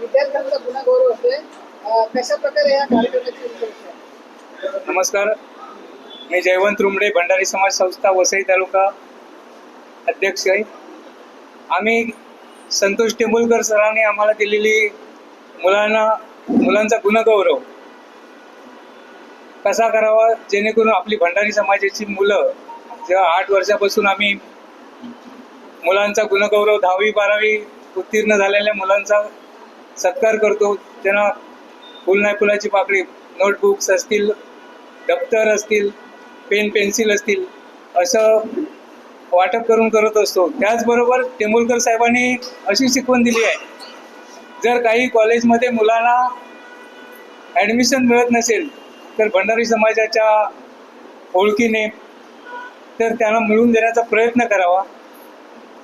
विद्यार्थ्यांचा गुन्हा गौरव होतोय कशा प्रकारे या कार्यक्रमाची नमस्कार. मी जयवंत रुमडे भंडारी समाज संस्था वसई तालुका अध्यक्ष आहे. आम्ही संतोष टेंबुलकर सरांनी आम्हाला दिलेली मुलांना मुलांचा गुणगौरव कसा करावा जेणेकरून आपली भंडारी समाजाची मुलं जेव्हा आठ वर्षापासून आम्ही मुलांचा गुणगौरव दहावी बारावी उत्तीर्ण झालेल्या मुलांचा सत्कार करतो. त्यांना फुल नाही फुलाची पाकळी नोटबुक्स असतील दप्तर असतील पेन पेन्सिल असतील असं वाटप करून करत असतो. त्याचबरोबर टेंबुलकर साहेबांनी अशी शिकवण दिली आहे. जर काही कॉलेजमध्ये मुलांना ॲडमिशन मिळत नसेल तर भंडारी समाजाच्या ओळखीने तर त्यांना मिळवून देण्याचा प्रयत्न करावा.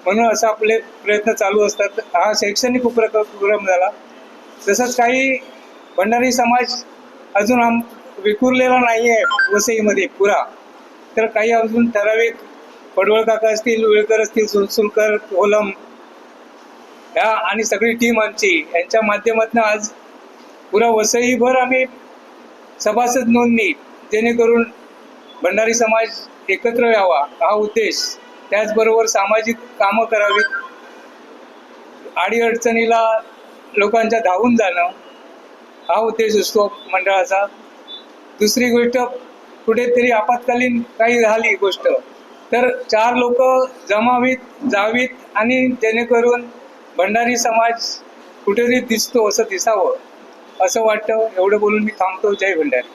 म्हणून असं आपले प्रयत्न चालू असतात. हा शैक्षणिक उपक्रम उपक्रम झाला. तसंच काही भंडारी समाज अजून आम विखुरलेला नाही आहे वसईमध्ये पुरा. तर काही अजून ठराविक पडवळ काका असतील विळकर असतील सुलसुलकर कोलम ह्या आणि सगळी टीम आमची यांच्या माध्यमातून आज पुरा वसईभर आम्ही सभासद नोंदणी जेणेकरून भंडारी समाज एकत्र यावा हा उद्देश. त्याचबरोबर सामाजिक कामं करावीत. अडीअडचणीला लोकांच्या धावून जाणं हा उद्देश असतो मंडळाचा. दुसरी गोष्ट कुठेतरी आपत्कालीन काही झाली गोष्ट तर चार लोक जमावीत जावीत आणि जेणेकरून भंडारी समाज कुठेतरी दिसतो असं दिसावं असं वाटतं. एवढं बोलून मी थांबतो. जय भंडारी.